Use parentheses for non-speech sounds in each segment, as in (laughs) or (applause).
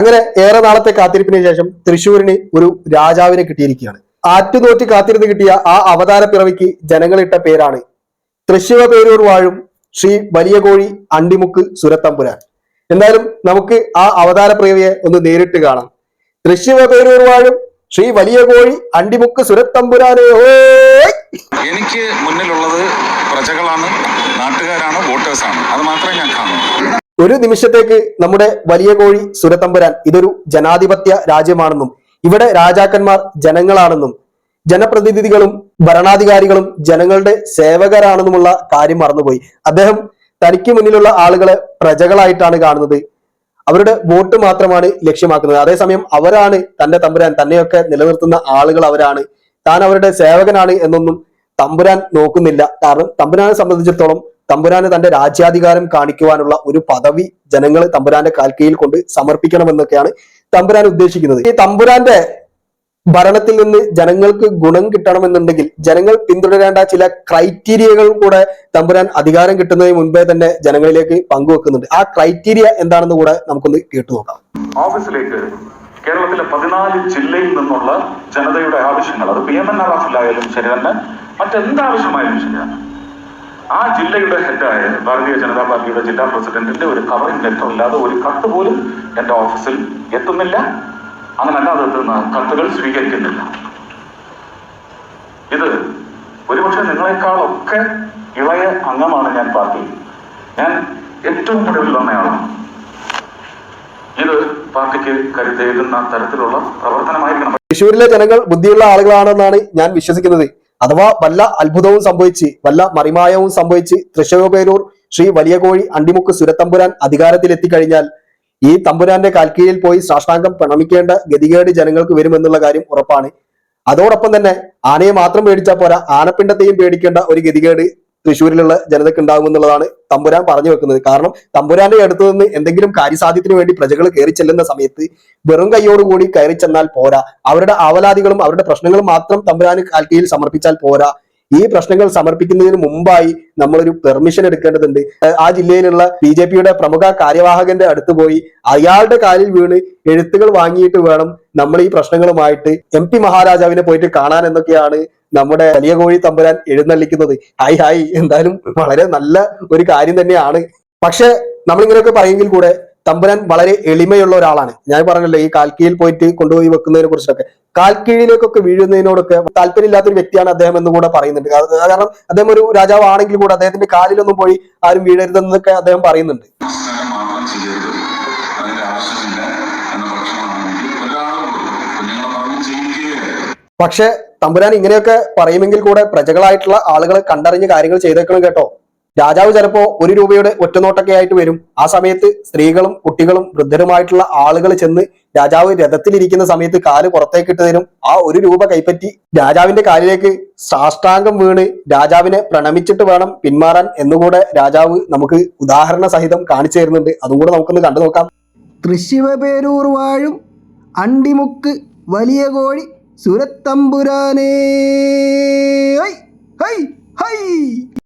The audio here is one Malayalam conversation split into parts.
അങ്ങനെ ഏറെ നാളത്തെ കാത്തിരിപ്പിന് ശേഷം തൃശ്ശൂരിന് ഒരു രാജാവിനെ കിട്ടിയിരിക്കുകയാണ്. ആറ്റുനോറ്റി കാത്തിരുന്ന് കിട്ടിയ ആ അവതാര പിറവിക്ക് ജനങ്ങളിട്ട പേരാണ് തൃശ്ശൂർ പേരൂർ വാഴും ശ്രീ വലിയ കോഴി അണ്ടിമുക്ക് സുരത്തമ്പുരാൻ. എന്തായാലും നമുക്ക് ആ അവതാര പിറവിയെ ഒന്ന് നേരിട്ട് കാണാം. തൃശ്ശിവ പേരൂർ വാഴും ശ്രീ വലിയ കോഴി അണ്ടിമുക്ക് സുരത്തമ്പുരാനെ. എനിക്ക് മുന്നിലുള്ളത് പ്രജകളാണ് നാട്ടുകാരാണ് വോട്ടേഴ്സാണ്. അത് മാത്രമേ ഞാൻ കാണൂ. ഒരു നിമിഷത്തേക്ക് നമ്മുടെ വലിയ കോഴി സുരത്തമ്പുരാൻ ഇതൊരു ജനാധിപത്യ രാജ്യമാണെന്നും ഇവിടെ രാജാക്കന്മാർ ജനങ്ങളാണെന്നും ജനപ്രതിനിധികളും ഭരണാധികാരികളും ജനങ്ങളുടെ സേവകരാണെന്നുമുള്ള കാര്യം മറന്നുപോയി. അദ്ദേഹം തനിക്ക് മുന്നിലുള്ള ആളുകളെ പ്രജകളായിട്ടാണ് കാണുന്നത്. അവരുടെ വോട്ട് മാത്രമാണ് ലക്ഷ്യമാക്കുന്നത്. അതേസമയം അവരാണ് തന്റെ തമ്പുരാൻ തന്നെയൊക്കെ നിലനിർത്തുന്ന ആളുകൾ അവരാണ്. താൻ അവരുടെ സേവകനാണ് എന്നൊന്നും തമ്പുരാൻ നോക്കുന്നില്ല. കാരണം തമ്പുരാനെ സംബന്ധിച്ചിടത്തോളം തമ്പുരാന് തന്റെ രാജ്യാധികാരം കാണിക്കുവാനുള്ള ഒരു പദവി ജനങ്ങൾ തമ്പുരാന്റെ കാൽക്കീഴിൽ കൊണ്ട് സമർപ്പിക്കണമെന്നൊക്കെയാണ് തമ്പുരാൻ ഉദ്ദേശിക്കുന്നത്. ഈ തമ്പുരാന്റെ ഭരണത്തിൽ നിന്ന് ജനങ്ങൾക്ക് ഗുണം കിട്ടണമെന്നുണ്ടെങ്കിൽ ജനങ്ങൾ പിന്തുടരേണ്ട ചില ക്രൈറ്റീരിയകൾ കൂടെ തമ്പുരാൻ അധികാരം കിട്ടുന്നതിന് മുൻപേ തന്നെ ജനങ്ങളിലേക്ക് പങ്കുവെക്കുന്നുണ്ട്. ആ ക്രൈറ്റീരിയ എന്താണെന്ന് കൂടെ നമുക്കൊന്ന് കേട്ടു നോക്കാം. ഓഫീസിലേക്ക് കേരളത്തിലെ പതിനാല് ജില്ലയിൽ നിന്നുള്ള ജനതയുടെ ആവശ്യങ്ങൾ അത് പി എം എൻ ആർ എഫിലായാലും ശരി തന്നെ മറ്റെന്താവശ്യമായാലും ശരിയാണ്. ആ ജില്ലയുടെ ഹെഡായ ഭാരതീയ ജനതാ പാർട്ടിയുടെ ജില്ലാ പ്രസിഡന്റിന്റെ ഒരു കവറിംഗ് ലെറ്റർ ഇല്ലാതെ ഒരു കത്ത് പോലും എന്റെ ഓഫീസിൽ എത്തുന്നില്ല. അങ്ങനെ അല്ലാതെ എത്തുന്ന കത്തുകൾ സ്വീകരിക്കുന്നില്ല. ഇത് ഒരുപക്ഷെ നിങ്ങളെക്കാളൊക്കെ ഇളയ അംഗമാണ് ഞാൻ പാർട്ടി. ഞാൻ ഏറ്റവും ഒടുവിൽ വന്നയാളാണ് ഇത് പാർട്ടിക്ക് കരുതേകുന്ന തരത്തിലുള്ള പ്രവർത്തനമായിരിക്കണം. തൃശ്ശൂരിലെ ജനങ്ങൾ ബുദ്ധിയുള്ള ആളുകളാണെന്നാണ് ഞാൻ വിശ്വസിക്കുന്നത്. അഥവാ വല്ല അത്ഭുതവും സംഭവിച്ച് വല്ല മറിമായവും സംഭവിച്ച് തൃശ്ശൂർ ശ്രീ വലിയ കോഴി അണ്ടിമുക്ക് സുരത്തമ്പുരാൻ അധികാരത്തിൽ എത്തിക്കഴിഞ്ഞാൽ ഈ തമ്പുരാന്റെ കാൽക്കീഴിൽ പോയി സാഷ്ടാംഗം പ്രണമിക്കേണ്ട ഗതികേട് ജനങ്ങൾക്ക് വരുമെന്നുള്ള കാര്യം ഉറപ്പാണ്. അതോടൊപ്പം തന്നെ ആനയെ മാത്രം പേടിച്ചാൽ പോരാ ആനപ്പിണ്ടത്തെയും പേടിക്കേണ്ട ഒരു ഗതികേട് തൃശ്ശൂരിലുള്ള ജനതയ്ക്ക് ഉണ്ടാകുമെന്നുള്ളതാണ് തമ്പുരാൻ പറഞ്ഞു വെക്കുന്നത്. കാരണം തമ്പുരാന്റെ അടുത്തു നിന്ന് എന്തെങ്കിലും കാര്യസാധ്യത്തിന് വേണ്ടി പ്രജകൾ കയറി ചെല്ലുന്ന സമയത്ത് വെറും കൈയോടുകൂടി കയറി ചെന്നാൽ പോരാ. അവരുടെ ആവലാതികളും അവരുടെ പ്രശ്നങ്ങളും മാത്രം തമ്പുരാന് കാൽക്കയിൽ സമർപ്പിച്ചാൽ പോരാ. ഈ പ്രശ്നങ്ങൾ സമർപ്പിക്കുന്നതിന് മുമ്പായി നമ്മളൊരു പെർമിഷൻ എടുക്കേണ്ടതുണ്ട്. ആ ജില്ലയിലുള്ള ബി ജെ പിയുടെ പ്രമുഖ കാര്യവാഹകന്റെ അടുത്ത് പോയി അയാളുടെ കാലിൽ വീണ് എഴുത്തുകൾ വാങ്ങിയിട്ട് വേണം നമ്മൾ ഈ പ്രശ്നങ്ങളുമായിട്ട് എം പി മഹാരാജാവിനെ പോയിട്ട് കാണാൻ എന്നൊക്കെയാണ് നമ്മുടെ വലിയ കോഴി തമ്പുരാൻ എഴുന്നള്ളിക്കുന്നത് ഹായ് ഹായ് എന്തായാലും വളരെ നല്ല ഒരു കാര്യം തന്നെയാണ് പക്ഷെ നമ്മളിങ്ങനെയൊക്കെ പറയുമെങ്കിൽ കൂടെ തമ്പുരാൻ വളരെ എളിമയുള്ള ഒരാളാണ് ഞാൻ പറഞ്ഞല്ലോ ഈ കാൽക്കീഴിൽ പോയിട്ട് കൊണ്ടുപോയി വെക്കുന്നതിനെ കുറിച്ചൊക്കെ കാൽക്കീഴിലേക്കൊക്കെ വീഴുന്നതിനോടൊക്കെ താല്പര്യമില്ലാത്ത ഒരു വ്യക്തിയാണ് അദ്ദേഹം എന്ന് കൂടെ പറയുന്നുണ്ട് കാരണം അദ്ദേഹം ഒരു രാജാവാണെങ്കിൽ കൂടെ അദ്ദേഹത്തിന്റെ കാലിലൊന്നും പോയി ആരും വീഴരുതെന്നൊക്കെ അദ്ദേഹം പറയുന്നുണ്ട് പക്ഷെ തമ്പുരാൻ ഇങ്ങനെയൊക്കെ പറയുമെങ്കിൽ കൂടെ പ്രജകളായിട്ടുള്ള ആളുകൾ കണ്ടറിഞ്ഞ് കാര്യങ്ങൾ ചെയ്തേക്കണം കേട്ടോ. രാജാവ് ചിലപ്പോ ഒരു രൂപയുടെ ഒറ്റനോട്ടൊക്കെ ആയിട്ട് വരും. ആ സമയത്ത് സ്ത്രീകളും കുട്ടികളും വൃദ്ധരുമായിട്ടുള്ള ആളുകൾ ചെന്ന് രാജാവ് രഥത്തിലിരിക്കുന്ന സമയത്ത് കാൽ പുറത്തേക്ക് ഇട്ടതിനും ആ ഒരു രൂപ കൈപ്പറ്റി രാജാവിന്റെ കാലിലേക്ക് സാഷ്ടാംഗം വീണ് രാജാവിനെ പ്രണമിച്ചിട്ട് വേണം പിന്മാറാൻ എന്നുകൂടെ രാജാവ് നമുക്ക് ഉദാഹരണ സഹിതം കാണിച്ചു തരുന്നുണ്ട്. അതും കൂടെ നമുക്കൊന്ന് കണ്ടു നോക്കാം. തൃശ്ശിവപേരൂർ വാഴും അണ്ടിമുക്ക് വലിയ കോഴി.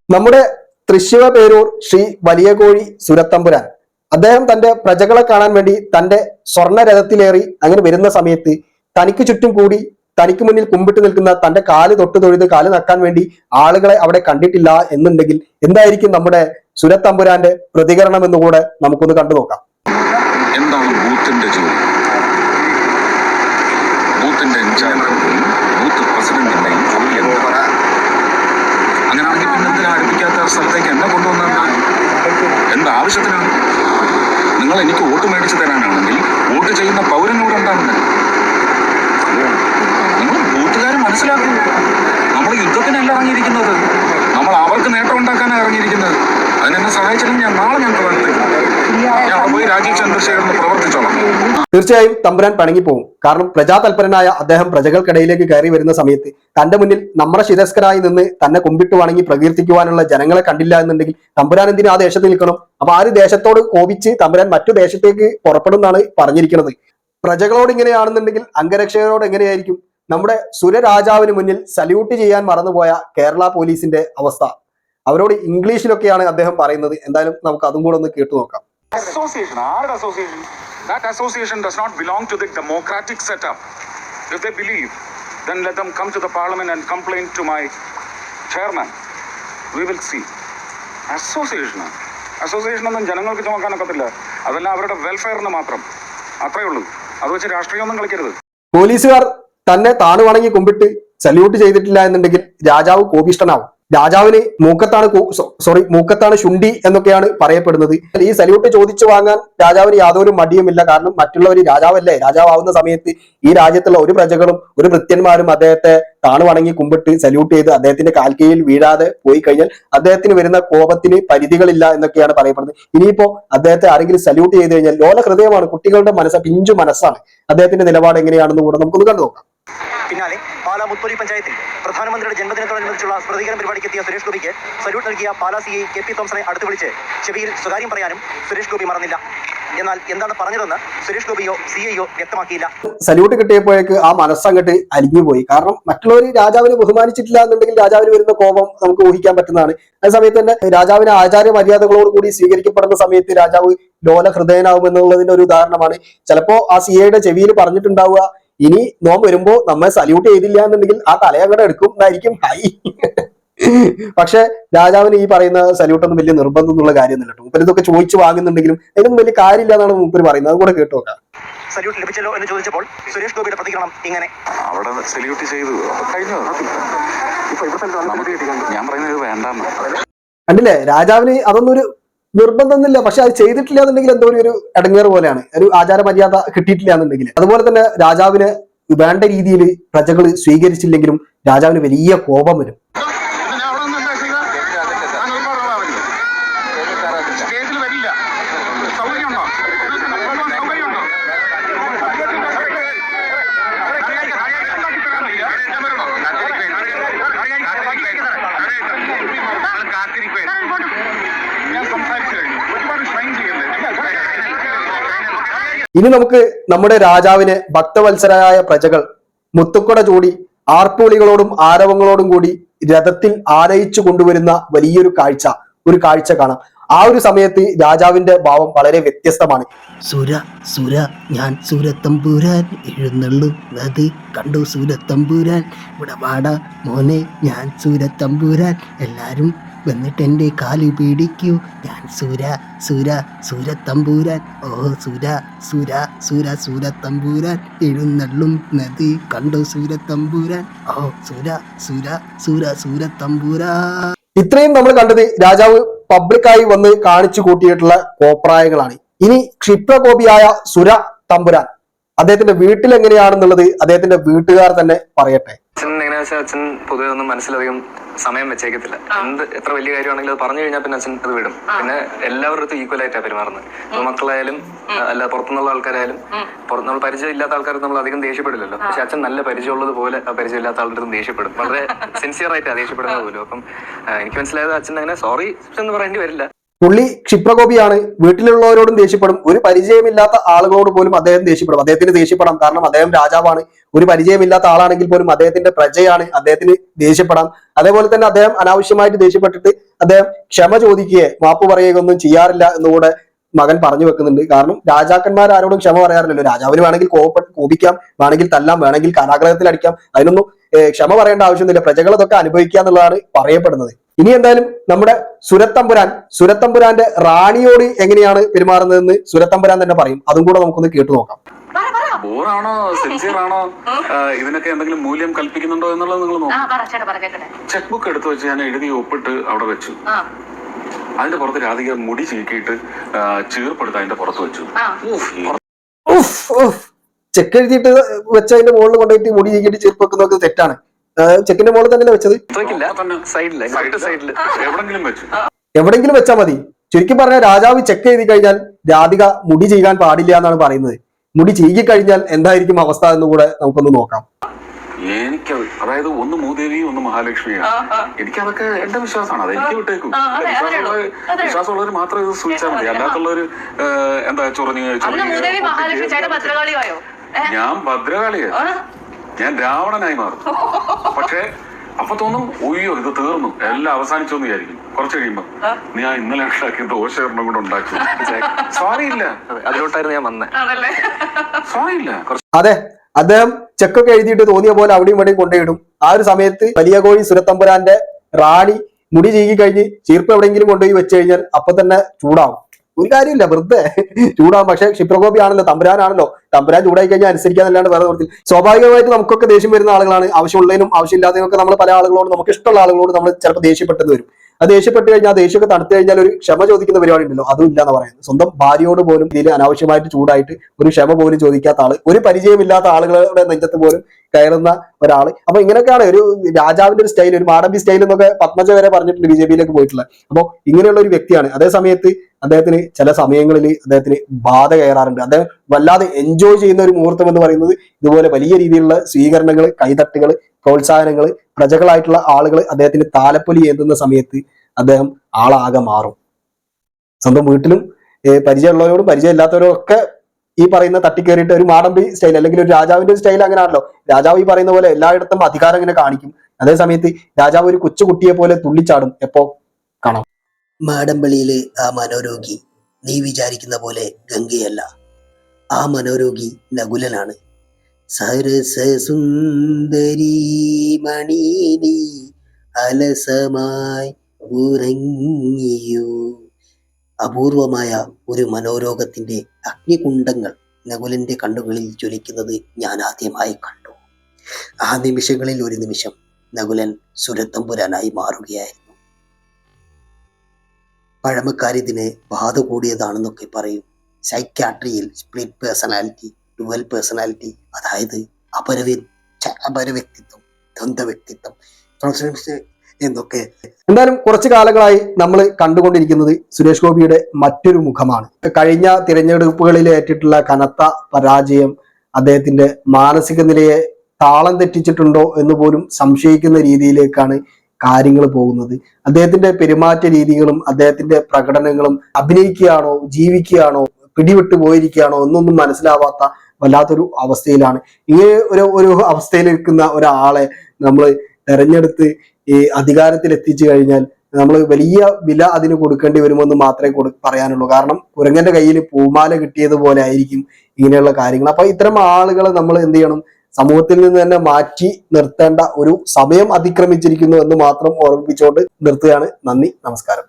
നമ്മുടെ തൃശ്ശിവ പേരൂർ ശ്രീ വലിയ കോഴി സുരത്തമ്പുരാൻ അദ്ദേഹം തന്റെ പ്രജകളെ കാണാൻ വേണ്ടി തന്റെ സ്വർണ രഥത്തിലേറി അങ്ങനെ വരുന്ന സമയത്ത് തനിക്ക് ചുറ്റും കൂടി തനിക്ക് മുന്നിൽ കുമ്പിട്ട് നിൽക്കുന്ന തന്റെ കാൽ തൊട്ട് തൊഴുത് കാൽ നക്കാൻ വേണ്ടി ആളുകളെ അവിടെ കണ്ടിട്ടില്ല എന്നുണ്ടെങ്കിൽ എന്തായിരിക്കും നമ്മുടെ സുരത്തമ്പുരാന്റെ പ്രതികരണം എന്നുകൂടെ നമുക്കൊന്ന് കണ്ടു നോക്കാം എന്താണ് ബൂത്തിന്റെ ജോലി? ബൂത്തിന്റെ ഇൻചാർജും ബൂത്ത് പ്രസിഡന്റിന്റെയും ജോലി എന്താണ് അങ്ങനെയാണെങ്കിൽ പിന്നെ എന്തിനാ അടുപ്പിക്കാത്ത സ്ഥലത്തേക്ക് എന്നെ കൊണ്ടുവന്നാൽ എന്ത് ആവശ്യത്തിനാണ് നിങ്ങൾ എനിക്ക് വോട്ട് മേടിച്ചു തരാനാണെങ്കിൽ വോട്ട് ചെയ്യുന്ന പൗരനോട് എന്താണ് നിങ്ങൾ ബൂത്തുകാർ മനസ്സിലാക്കൂ നമ്മൾ യുദ്ധത്തിനല്ല ഇറങ്ങിയിരിക്കുന്നത്. നമ്മൾ അവർക്ക് നേട്ടം ഉണ്ടാക്കാനാണ് ഇറങ്ങിയിരിക്കുന്നത്. അതിനെന്നെ സഹായിച്ചിട്ടുണ്ടെങ്കിൽ ഞാൻ നാളെ ഞാൻ പ്രവർത്തിക്കും തീർച്ചയായും തമ്പുരാൻ പണങ്ങിപ്പോവും. കാരണം പ്രജാതൽപരനായ അദ്ദേഹം പ്രജകൾക്കിടയിലേക്ക് കയറി വരുന്ന സമയത്ത് തന്റെ മുന്നിൽ നമ്മുടെ ശിരസ്കരായി നിന്ന് തന്നെ കുമ്പിട്ട് വണങ്ങി പ്രകീർത്തിക്കുവാനുള്ള ജനങ്ങളെ കണ്ടില്ല എന്നുണ്ടെങ്കിൽ തമ്പുരാൻ എന്തിനും ആ ദേശത്ത് നിൽക്കണം? അപ്പൊ ആ ഒരു ദേശത്തോട് കോപിച്ച് തമ്പുരാൻ മറ്റു ദേശത്തേക്ക് പുറപ്പെടുന്നാണ് പറഞ്ഞിരിക്കുന്നത്. പ്രജകളോട് ഇങ്ങനെയാണെന്നുണ്ടെങ്കിൽ അംഗരക്ഷകരോട് എങ്ങനെയായിരിക്കും? നമ്മുടെ സുരരാജാവിന് മുന്നിൽ സല്യൂട്ട് ചെയ്യാൻ മറന്നുപോയ കേരള പോലീസിന്റെ അവസ്ഥ. അവരോട് ഇംഗ്ലീഷിലൊക്കെയാണ് അദ്ദേഹം പറയുന്നത്. എന്തായാലും നമുക്ക് അതും കൂടെ ഒന്ന് കേട്ടു നോക്കാം. അസോസിയേഷൻ ആരുടെ association that association does not belong to the democratic setup. If they believe, then let them come to the parliament and complain to my chairman. We will see. Association അസോസിയേഷനൊന്നും ജനങ്ങൾക്ക് ചുമക്കാനൊക്കത്തില്ല അതെല്ലാം അവരുടെ വെൽഫെയറിന് മാത്രം. അത്രയേ ഉള്ളൂ. അത് വെച്ച് രാഷ്ട്രീയമൊന്നും കളിക്കരുത്. പോലീസുകാർ തന്നെ താണു വണങ്ങി കുമ്പിട്ട് സല്യൂട്ട് ചെയ്തിട്ടില്ല എന്നുണ്ടെങ്കിൽ രാജാവ് കോപിഷ്ടനാവും രാജാവിന് മൂക്കത്താണ് സോറി മൂക്കത്താണ് ശുണ്ടി എന്നൊക്കെയാണ് പറയപ്പെടുന്നത്. ഈ സല്യൂട്ട് ചോദിച്ചു വാങ്ങാൻ രാജാവിന് യാതൊരു മടിയുമില്ല. കാരണം മറ്റുള്ളവർ രാജാവല്ലേ? രാജാവാവുന്ന സമയത്ത് ഈ രാജ്യത്തുള്ള ഒരു പ്രജകളും ഒരു ഭൃത്യന്മാരും അദ്ദേഹത്തെ താണുവണങ്ങി കുമ്പിട്ട് സല്യൂട്ട് ചെയ്ത് അദ്ദേഹത്തിന്റെ കാൽക്കീഴിൽ വീഴാതെ പോയി കഴിഞ്ഞാൽ അദ്ദേഹത്തിന് വരുന്ന കോപത്തിന് പരിധികളില്ല എന്നൊക്കെയാണ് പറയപ്പെടുന്നത്. ഇനിയിപ്പോ അദ്ദേഹത്തെ ആരെങ്കിലും സല്യൂട്ട് ചെയ്ത് കഴിഞ്ഞാൽ ലോല ഹൃദയമാണ് കുട്ടികളുടെ മനസ്സ് പിഞ്ചു മനസ്സാണ്. അദ്ദേഹത്തിന്റെ നിലപാട് എങ്ങനെയാണെന്ന് കൂടെ നമുക്കൊന്ന് കണ്ടു നോക്കാം പിന്നാലെ പാലാ മുത്തോലി പഞ്ചായത്തിൽ പ്രധാനമന്ത്രിയുടെ ജന്മദിനത്തോടനുബന്ധിച്ചുള്ള സ്മൃതികരം പരിപാടിക്ക് എത്തിയ സുരേഷ് ഗോപിക്ക് സല്യൂട്ട് നൽകിയ Pala C I K P തോമസിനെ അടുത്ത് വിളിച്ച് ചെവിയിൽ സ്വകാര്യം പറയാനും സുരേഷ് ഗോപി മറന്നില്ല. എന്നാൽ എന്താണ് പറഞ്ഞതെന്ന് സുരേഷ് ഗോപിയോ സി ഐയോ വ്യക്തമാക്കിയില്ല. സല്യൂട്ട് കിട്ടിയപ്പോഴേക്ക് ആ മനസ്സങ്ങട്ട് അലിഞ്ഞുപോയി. കാരണം മറ്റുള്ളവർ രാജാവിനെ ബഹുമാനിച്ചിട്ടില്ല എന്നുണ്ടെങ്കിൽ രാജാവിന് വരുന്ന കോപം നമുക്ക് ഊഹിക്കാൻ പറ്റുന്നതാണ്. അതേ സമയത്ത് തന്നെ രാജാവിനെ ആചാര മര്യാദകളോട് കൂടി സ്വീകരിക്കപ്പെടുന്ന സമയത്ത് രാജാവ് ലോല ഹൃദയനാവും എന്നുള്ളതിന്റെ ഒരു ഉദാഹരണമാണ്. ചിലപ്പോ ആ സി ഐയുടെ ചെവിയിൽ പറഞ്ഞിട്ടുണ്ടാവുക ഇനി നോം വരുമ്പോ നമ്മളെ സല്യൂട്ട് ചെയ്തില്ല എന്നുണ്ടെങ്കിൽ ആ തലയങ്ങടെ എടുക്കും എന്നായിരിക്കും. ഹൈ. പക്ഷെ രാജാവിന് ഈ പറയുന്ന സല്യൂട്ട് ഒന്നും വലിയ നിർബന്ധം എന്നുള്ള കാര്യമൊന്നുമില്ല കേട്ടോ. മൂപ്പര് ഇതൊക്കെ ചോദിച്ചു വാങ്ങുന്നുണ്ടെങ്കിലും ഇതൊന്നും വലിയ കാര്യമില്ല എന്നാണ് മൂപ്പര് പറയുന്നത്. അതുകൂടെ കേട്ടു നോക്കാം. സല്യൂട്ട് ലഭിച്ചല്ലോ എന്ന് ചോദിച്ചപ്പോൾ സുരേഷ് ഗോപിയുടെ പ്രതികരണം ഇങ്ങനെ. അവിടെ സല്യൂട്ട് ചെയ്തു. കഴിഞ്ഞു. ഞാൻ പറയുന്നത് കണ്ടില്ലേ? രാജാവിന് അതൊന്നും ഒരു നിർബന്ധമൊന്നുമില്ല. പക്ഷെ അത് ചെയ്തിട്ടില്ല എന്നുണ്ടെങ്കിൽ എന്തോ ഒരു ഇടങ്ങേറ് പോലെയാണ്. ഒരു ആചാര മര്യാദ കിട്ടിയിട്ടില്ല എന്നുണ്ടെങ്കിൽ അതുപോലെ തന്നെ രാജാവിന് വേണ്ട രീതിയിൽ പ്രജകൾ സ്വീകരിച്ചില്ലെങ്കിലും രാജാവിന് വലിയ കോപം വരും. ഇനി നമുക്ക് നമ്മുടെ രാജാവിനെ ഭക്തവത്സരായ പ്രജകൾ മുത്തുക്കൊട ചൂടി ആർപ്പുവിളികളോടും ആരവങ്ങളോടും കൂടി രഥത്തിൽ ആനയിച്ചു കൊണ്ടുവരുന്ന വലിയൊരു കാഴ്ച ഒരു കാഴ്ച കാണാം. ആ ഒരു സമയത്ത് രാജാവിന്റെ ഭാവം വളരെ വ്യത്യസ്തമാണ്. സുര സുര ഞാൻ സുരത്തമ്പുരാൻ എഴുന്നള്ളുന്നത് കണ്ടു സുരത്തമ്പുരാൻ ഇവിടെ വാടാ മോനെ ഞാൻ സുരത്തമ്പുരാൻ എല്ലാരും വന്നിട്ട് എന്റെ കാൽ പിടിക്കൂ. ഞാൻ സുര സുര തമ്പൂരാൻ. ഓ സുര സുര സുര തമ്പൂരാൻ. എഴുന്നള്ളും നദി കണ്ടു തമ്പൂരാൻ. ഓ സുര സുര സുര തമ്പൂരാ ഇത്രയും നമ്മൾ കണ്ടത് രാജാവ് പബ്ലിക്കായി വന്ന് കാണിച്ചു കൂട്ടിയിട്ടുള്ള കോപ്രായകളാണ് ഇനി ക്ഷിപ്രകോപിയായ സുര തമ്പുരാൻ. അദ്ദേഹത്തിന്റെ വീട്ടിൽ എങ്ങനെയാണെന്നുള്ളത് അദ്ദേഹത്തിന്റെ വീട്ടുകാർ തന്നെ പറയട്ടെ. അച്ഛൻ എങ്ങനെയാ വെച്ചാൽ അച്ഛൻ പൊതുവെ ഒന്നും മനസ്സിലധികം സമയം വെച്ചേക്കത്തില്ല. എന്ത് എത്ര വലിയ കാര്യമാണെങ്കിലും അത് പറഞ്ഞു കഴിഞ്ഞാൽ പിന്നെ അച്ഛൻ അത് വിടും. പിന്നെ എല്ലാവരുടെ ഈക്വൽ ആയിട്ടാണ് പെരുമാറുന്നത്. മക്കളായാലും അല്ല പുറത്തുനിന്നുള്ള ആൾക്കാരായാലും പുറത്ത് നമ്മൾ പരിചയം ഇല്ലാത്ത ആൾക്കാർ നമ്മൾ അധികം ദേഷ്യപ്പെടില്ലല്ലോ. പക്ഷെ അച്ഛൻ നല്ല പരിചയമുള്ളത് പോലെ ആ പരിചയം ഇല്ലാത്ത ആളുടെ ദേഷ്യപ്പെടും. വളരെ (laughs) സിൻസിയർ ആയിട്ടാണ് ദേഷ്യപ്പെടുന്നത് പോലും. അപ്പം എനിക്ക് മനസ്സിലായത് അച്ഛൻ അങ്ങനെ സോറി എന്ന് പറയേണ്ടി വരില്ല. പുള്ളി ക്ഷിപ്രകോപിയാണ്. വീട്ടിലുള്ളവരോടും ദേഷ്യപ്പെടും. ഒരു പരിചയമില്ലാത്ത ആളുകളോട് പോലും അദ്ദേഹം ദേഷ്യപ്പെടും. അദ്ദേഹത്തിന് ദേഷ്യപ്പെടാം. കാരണം അദ്ദേഹം രാജാവാണ്. ഒരു പരിചയമില്ലാത്ത ആളാണെങ്കിൽ പോലും അദ്ദേഹത്തിന്റെ പ്രജയാണ്. അദ്ദേഹത്തിന് ദേഷ്യപ്പെടാം. അതേപോലെ തന്നെ അദ്ദേഹം അനാവശ്യമായിട്ട് ദേഷ്യപ്പെട്ടിട്ട് അദ്ദേഹം ക്ഷമ ചോദിക്കുകയെ മാപ്പ് പറയുകയൊന്നും ചെയ്യാറില്ല എന്നുകൂടെ മകൻ പറഞ്ഞു വെക്കുന്നുണ്ട്. കാരണം രാജാക്കന്മാർ ആരോടും ക്ഷമ പറയാറില്ലല്ലോ. രാജാവിന് വേണമെങ്കിൽ കോപപ്പെട്ട് കോപിക്കാം. വേണമെങ്കിൽ തല്ലാം. വേണമെങ്കിൽ കാരാഗ്രഹത്തിൽ അടിക്കാം. അതിനൊന്നും ക്ഷമ പറയേണ്ട ആവശ്യമൊന്നുമില്ല. പ്രജകൾ അതൊക്കെ അനുഭവിക്കുക എന്നുള്ളതാണ് പറയപ്പെടുന്നത്. ഇനി എന്തായാലും നമ്മുടെ സുരത്തമ്പുരാൻ സുരത്തമ്പുരാന്റെ റാണിയോട് എങ്ങനെയാണ് പെരുമാറുന്നതെന്ന് സുരത്തമ്പുരാൻ തന്നെ പറയും. അതും കൂടെ നമുക്കൊന്ന് കേട്ടു നോക്കാം. ബോറാണോ? സിൻസിയർ ആണോ (laughs) ഇതിനൊക്കെ എന്തെങ്കിലും മൂല്യം കൽപ്പിക്കുന്നുണ്ടോ എന്നുള്ളത് നിങ്ങൾ ചെക്ക് ബുക്ക് എടുത്തു വെച്ച് ഞാൻ എഴുതി ഒപ്പിട്ട് അവിടെ വെച്ചു. ആ. അതിന്റെ പുറത്ത് രാധിക മുടി ചീക്കിയിട്ട് ചീർപ്പെടുത്ത് അതിന്റെ പുറത്ത് വെച്ചു. ചെക്ക് എഴുതിയിട്ട് വെച്ച അതിന്റെ മുകളിൽ കൊണ്ടുപോയിട്ട് മുടി ചെയ്യേണ്ടി ചെരുപ്പ് വെക്കുന്നതൊക്കെ തെറ്റാണ്. ചെക്കിന്റെ മുകളിൽ തന്നെ വെച്ചത്? എവിടെങ്കിലും വെച്ചു. എവിടെങ്കിലും വെച്ചാൽ മതി. ചുരുക്കി പറഞ്ഞ രാജാവ് ചെക്ക് എഴുതി കഴിഞ്ഞാൽ രാധിക മുടി ചെയ്യാൻ പാടില്ല എന്നാണ് പറയുന്നത്. മുടി ചെയ്യി കഴിഞ്ഞാൽ എന്തായിരിക്കും അവസ്ഥ എന്ന് കൂടെ നമുക്കൊന്ന് നോക്കാം. എനിക്ക് അതായത് ഒന്ന് മൂദേവി ഒന്ന് മഹാലക്ഷ്മിയാണ് എനിക്കതൊക്കെ എന്റെ വിശ്വാസമാണ്. അത് എനിക്ക് വിട്ടേക്കും. വിശ്വാസമുള്ളവർ മാത്രം ഇത് സൂചിച്ചാൽ മതി. അല്ലാത്തുള്ളവർ എന്താ ചൊറിഞ്ഞ് ഞാൻ ഭദ്രകാളിയ. ഞാൻ രാവണനായി മാറും. പക്ഷേ അപ്പൊ തോന്നും ഒയ്യോ ഇത് തീർന്നു. എല്ലാം അവസാനിച്ചോന്ന് വിചാരിക്കും. കുറച്ച് കഴിയുമ്പോ നീ ആ ഇന്നലെ ഉണ്ടാക്കിയ ദോശ എണ്ണം കൂടെ ഉണ്ടാക്കി. സോറി ഇല്ല. അതെ, അതിലോട്ടായിരുന്നു ഞാൻ വന്നത് സോറി ഇല്ല. അതെ അദ്ദേഹം ചെക്കൊക്കെ എഴുതിയിട്ട് തോന്നിയ പോലെ അവിടെയും ഇവിടെയും കൊണ്ടുപോയിടും. ആ ഒരു സമയത്ത് വലിയ കോഴി സുരത്തമ്പുരാന്റെ റാണി മുടി ചീകി കഴിഞ്ഞ് ചീർപ്പ് എവിടെയെങ്കിലും കൊണ്ടുപോയി വെച്ച് കഴിഞ്ഞാൽ അപ്പൊ തന്നെ ചൂടാവും. ഒരു കാര്യമില്ല വെറുതെ ചൂടാവും പക്ഷെ ക്ഷിപ്രകോപി ആണല്ലോ തമ്പുരാനാണല്ലോ. തമ്പുരാൻ ചൂടായി കഴിഞ്ഞാൽ അനുസരിക്കാന്നല്ലാണ്ട് വേറെ നിർത്തി സ്വാഭാവികമായിട്ട് നമുക്കൊക്കെ ദേഷ്യം വരുന്ന ആളുകളാണ്. ആവശ്യമുള്ളതിനും ആവശ്യമില്ലാത്തതിനും ഒക്കെ നമ്മൾ പല ആളുകളോട് നമുക്ക് ഇഷ്ടമുള്ള ആളുകളോട് നമ്മൾ ചിലപ്പോൾ ദേഷ്യപ്പെട്ടെന്ന് വരും. ആ ദേഷ്യപ്പെട്ട് കഴിഞ്ഞാൽ ദേഷ്യമൊക്കെ തണുത്തു കഴിഞ്ഞാൽ ഒരു ക്ഷമ ചോദിക്കുന്ന പരിപാടി ഉണ്ടല്ലോ അതും ഇല്ല എന്ന് പറയുന്നത്. സ്വന്തം ഭാര്യയോട് പോലും ഇതിൽ അനാവശ്യമായിട്ട് ചൂടായിട്ട് ഒരു ക്ഷമ പോലും ചോദിക്കാത്ത ആൾ ഒരു പരിചയമില്ലാത്ത ആളുകളുടെ നെഞ്ചത്ത് പോലും കയറുന്ന ഒരാൾ. അപ്പൊ ഇങ്ങനെയൊക്കെയാണ് ഒരു രാജാവിന്റെ ഒരു സ്റ്റൈൽ ഒരു മാടമ്പി സ്റ്റൈൽ എന്നൊക്കെ പത്മജ വരെ പറഞ്ഞിട്ടുണ്ട് ബി ജെ പിയിലേക്ക് പോയിട്ടുള്ളത്. അപ്പോൾ ഇങ്ങനെയുള്ള ഒരു വ്യക്തിയാണ്. അതേ സമയത്ത് അദ്ദേഹത്തിന് ചില സമയങ്ങളിൽ അദ്ദേഹത്തിന് ബാധ കയറാറുണ്ട്. അദ്ദേഹം വല്ലാതെ എൻജോയ് ചെയ്യുന്ന ഒരു മുഹൂർത്തം എന്ന് പറയുന്നത് ഇതുപോലെ വലിയ രീതിയിലുള്ള സ്വീകരണങ്ങൾ കൈതട്ടുകൾ പ്രോത്സാഹനങ്ങൾ പ്രജകളായിട്ടുള്ള ആളുകൾ അദ്ദേഹത്തിന് താലപ്പൊലി ഏന്തുന്ന സമയത്ത് അദ്ദേഹം ആളാകെ മാറും. സ്വന്തം വീട്ടിലും പരിചയമുള്ളവരോടും പരിചയമില്ലാത്തവരും ഒക്കെ ഈ പറയുന്ന തട്ടിക്കേറിയിട്ട് ഒരു മാടമ്പി സ്റ്റൈൽ അല്ലെങ്കിൽ ഒരു രാജാവിന്റെ സ്റ്റൈൽ അങ്ങനെ ആണല്ലോ രാജാവ് ഈ പറയുന്ന പോലെ എല്ലായിടത്തും അധികാരം ഇങ്ങനെ കാണിക്കും. അതേ സമയത്ത് രാജാവ് ഒരു കൊച്ചുകുട്ടിയെ പോലെ തുള്ളിച്ചാടും. എപ്പോ? മാടമ്പള്ളിയിലെ ആ മനോരോഗി നീ വിചാരിക്കുന്ന പോലെ ഗംഗയല്ല. ആ മനോരോഗി നകുലനാണ്. സരസസുന്ദരി മണീനി അലസമായി ഉറങ്ങിയോ. അപൂർവമായ ഒരു മനോരോഗത്തിന്റെ അഗ്നികുണ്ടങ്ങൾ നകുലന്റെ കണ്ണുകളിൽ ജ്വലിക്കുന്നത് ഞാൻ ആദ്യമായി കണ്ടു. ആ നിമിഷങ്ങളിൽ ഒരു നിമിഷം നകുലൻ സുരത്തമ്പുരാനായി മാറുകയായിരുന്നു. പഴമക്കാരിതിന് ബാധ കൂടിയതാണെന്നൊക്കെ പറയും. സൈക്യാട്രിയിൽ സ്പ്ലിറ്റ് പേഴ്സണാലിറ്റി ഡുവൽ പേഴ്സണാലിറ്റി അതായത് അപരവ്യ അപരവ്യക്തിത്വം ദ്വന്ദ് വ്യക്തിത്വം എന്നൊക്കെ. എന്തായാലും കുറച്ചു കാലങ്ങളായി നമ്മൾ കണ്ടുകൊണ്ടിരിക്കുന്നത് സുരേഷ് ഗോപിയുടെ മറ്റൊരു മുഖമാണ്. കഴിഞ്ഞ തിരഞ്ഞെടുപ്പുകളിൽ ഏറ്റിട്ടുള്ള കനത്ത പരാജയം അദ്ദേഹത്തിന്റെ മാനസിക നിലയെ താളം തെറ്റിച്ചിട്ടുണ്ടോ എന്ന് പോലും സംശയിക്കുന്ന രീതിയിലേക്കാണ് കാര്യങ്ങൾ പോകുന്നത്. അദ്ദേഹത്തിന്റെ പെരുമാറ്റ രീതികളും അദ്ദേഹത്തിന്റെ പ്രകടനങ്ങളും അഭിനയിക്കുകയാണോ ജീവിക്കുകയാണോ പിടിവിട്ടു പോയിരിക്കുകയാണോ എന്നൊന്നും മനസ്സിലാവാത്ത വല്ലാത്തൊരു അവസ്ഥയിലാണ്. ഇങ്ങനെ ഒരു ഒരു അവസ്ഥയിൽ നിൽക്കുന്ന ഒരാളെ നമ്മൾ തെരഞ്ഞെടുത്ത് ഈ അധികാരത്തിൽ എത്തിച്ചു കഴിഞ്ഞാൽ നമ്മൾ വലിയ വില അതിന് കൊടുക്കേണ്ടി വരുമെന്ന് മാത്രമേ കൊടു പറയാനുള്ളൂ. കാരണം കുരങ്ങന്റെ കയ്യിൽ പൂമാല കിട്ടിയതുപോലെ ആയിരിക്കും ഇങ്ങനെയുള്ള കാര്യങ്ങൾ. അപ്പൊ ഇത്തരം ആളുകളെ നമ്മൾ എന്ത് ചെയ്യണം? സമൂഹത്തിൽ നിന്ന് തന്നെ മാറ്റി നിർത്തേണ്ട ഒരു സമയം അതിക്രമിച്ചിരിക്കുന്നു എന്ന് മാത്രം ഓർമ്മിപ്പിച്ചുകൊണ്ട് നിർത്തുകയാണ്. നന്ദി നമസ്കാരം.